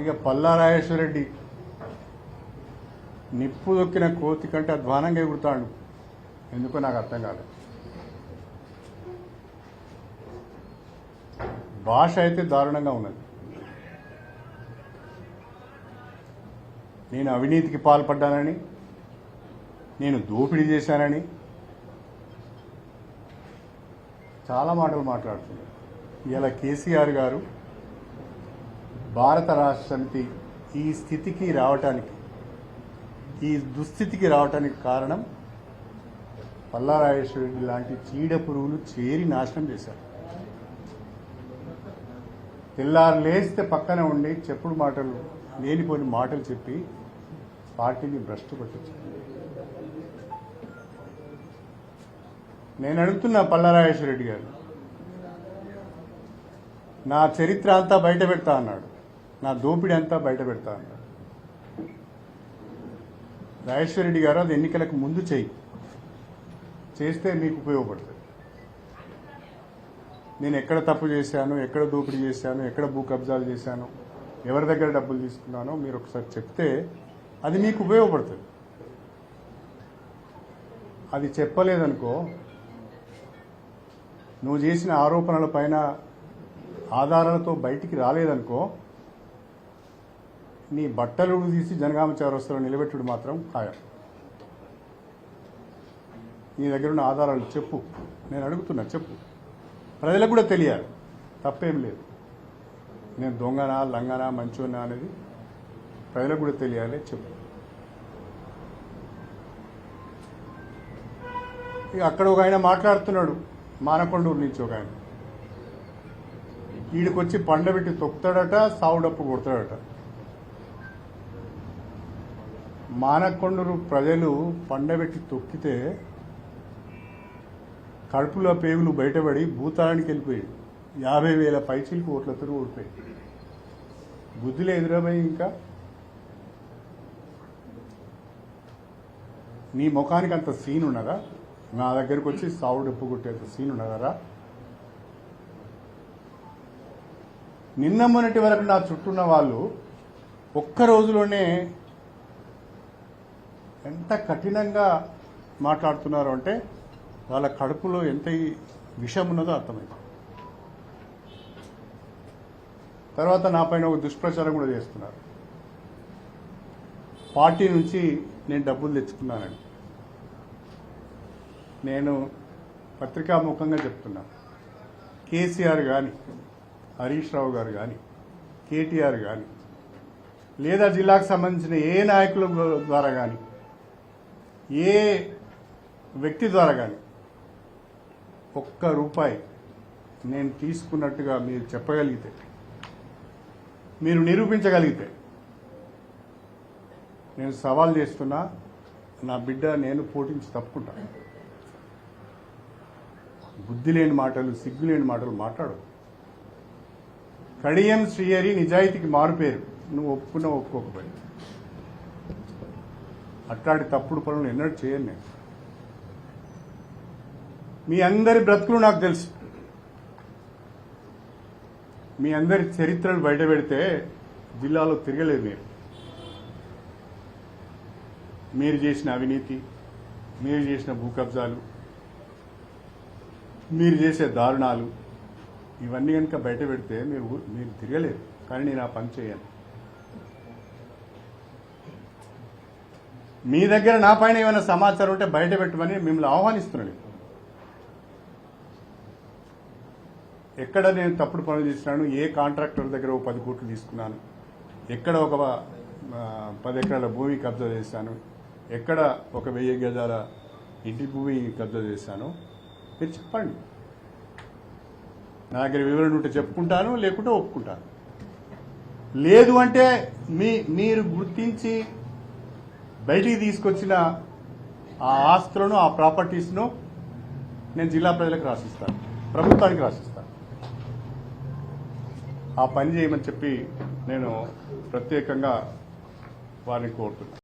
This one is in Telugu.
ఇక పల్లారాజేశ్వరరెడ్డి నిప్పు దొక్కిన కోతి కంటే అధ్వానంగా ఎగురుతాడు. ఎందుకో నాకు అర్థం కాలేదు భాష అయితే దారుణంగా ఉన్నది. నేను అవినీతికి పాల్పడ్డానని నేను దోపిడీ చేశానని చాలా మాటలు మాట్లాడుతున్నాను ఇలా కేసీఆర్ గారు భారత రాష్ట్ర సమితి ఈ స్థితికి రావటానికి ఈ దుస్థితికి రావటానికి కారణం పల్లారాజేశ్వరరెడ్డి లాంటి చీడ పురుగులు చేరి నాశనం చేశారు. తెల్లారు లేస్తే పక్కన ఉండి చెప్పుడు మాటలు లేనిపోని మాటలు చెప్పి పార్టీని భ్రష్టు పట్టించారు. నేను అడుగుతున్నా పల్లారాజేశ్వరరెడ్డి గారు నా చరిత్ర అంతా బయట పెడతా అన్నాడు. నా దోపిడీ అంతా బయట పెడతా అన్నాడు. రాజేశ్వరరెడ్డి గారు అది ఎన్నికలకు ముందు చేయి. చేస్తే మీకు ఉపయోగపడుతుంది. నేను ఎక్కడ తప్పు చేశాను ఎక్కడ దోపిడీ చేశాను ఎక్కడ భూ కబ్జాలు చేశాను ఎవరి దగ్గర డబ్బులు తీసుకున్నానో మీరు ఒకసారి చెప్తే అది మీకు ఉపయోగపడుతుంది. అది చెప్పలేదనుకో నువ్వు చేసిన ఆరోపణల పైన ఆధారాలతో బయటికి రాలేదనుకో నీ బట్టలు తీసి జనగామ చౌరస్తలో నిలబెట్టుడు మాత్రం ఖాయం. నీ దగ్గర ఉన్న ఆధారాలు చెప్పు. నేను అడుగుతున్నా చెప్పు. ప్రజలకు కూడా తెలియాలి. తప్పేం లేదు. నేను దొంగనా లంగనా మంచోనా అనేది ప్రజలకు కూడా తెలియాలి చెప్పు. ఇక అక్కడ ఒక ఆయన మాట్లాడుతున్నాడు. మానకొండూరు నుంచి ఒక ఆయన. వీడికొచ్చి పండబెట్టి తొక్కుతాడట సావుడప్పు కొడతాడట. మానకొండూరు ప్రజలు పండబెట్టి తొక్కితే కడుపులో పేగులు బయటపడి భూతాళానికి వెళ్ళిపోయాడు యాభై వేల పైచీలకు ఓట్లతో ఓడిపోయాడు బుద్ధిలో ఎదురపోయి ఇంకా? నీ ముఖానికి అంత సీన్ ఉన్నదా? నా దగ్గరకు వచ్చి సావుడు డప్పు కొట్టేంత సీన్ ఉన్నదరా? నిన్న మొన్నటి వరకు నా చుట్టూ ఉన్న వాళ్ళు ఒక్క రోజులోనే ఎంత కఠినంగా మాట్లాడుతున్నారు అంటే వాళ్ళ కడుపులో ఎంత విషం ఉన్నదో అర్థమైంది. తర్వాత నాపైన ఒక దుష్ప్రచారం కూడా చేస్తున్నారు. పార్టీ నుంచి నేను డబ్బులు తెచ్చుకున్నానండి నేను పత్రికాముఖంగా చెప్తున్నా. కేసీఆర్ కానీ హరీష్ రావు గారు కానీ కేటీఆర్ కానీ లేదా జిల్లాకు సంబంధించిన ఏ నాయకుల ద్వారా కానీ ఏ వ్యక్తి ద్వారా కానీ ఒక్క రూపాయి నేను తీసుకున్నట్టుగా మీరు చెప్పగలిగితే మీరు నిరూపించగలిగితే నేను సవాల్ చేస్తున్నా నా బిడ్డ నేను పోటించి తప్పుకుంటా. బుద్ధి లేని మాటలు సిగ్గు లేని మాటలు మాట్లాడు కడియం శ్రీహరి నిజాయితీకి మారుపేరు నువ్వు ఒప్పుకున్నా ఒప్పుకోకపోయి అట్లాంటి తప్పుడు పనులు ఎన్నడూ చేయను నేను. మీ అందరి బ్రతుకులు నాకు తెలుసు. మీ అందరి చరిత్రలు బయట పెడితే జిల్లాలో తిరగలేదు మీరు మీరు చేసిన అవినీతి మీరు చేసిన భూ కబ్జాలు మీరు చేసే దారుణాలు ఇవన్నీ కనుక బయట పెడితే మీరు మీరు తిరగలేరు. కానీ నేను ఆ పని చేయను. మీ దగ్గర నా పైన ఏమైనా సమాచారం ఉంటే బయట పెట్టమని మిమ్మల్ని ఆహ్వానిస్తున్నాను ఎక్కడ నేను తప్పుడు పనులు చేసినాను ఏ కాంట్రాక్టర్ దగ్గర ఒక పది కోట్లు తీసుకున్నాను ఎక్కడ ఒక పది ఎకరాల భూమి కబ్జా చేశాను ఎక్కడ ఒక వెయ్యి గజాల ఇంటి భూమి కబ్జా చేశాను మీరు చెప్పండి. నా దగ్గర వివరణ ఉంటే చెప్పుకుంటాను లేకుంటే ఒప్పుకుంటాను. లేదు అంటే మీ మీరు గుర్తించి బయటికి తీసుకొచ్చిన ఆ ఆస్తులను ఆ ప్రాపర్టీస్ను నేను జిల్లా ప్రజలకు రాసిస్తాను. ప్రభుత్వానికి రాసిస్తాను. ఆ పని చేయమని చెప్పి నేను ప్రత్యేకంగా వారిని కోరుతున్నాను.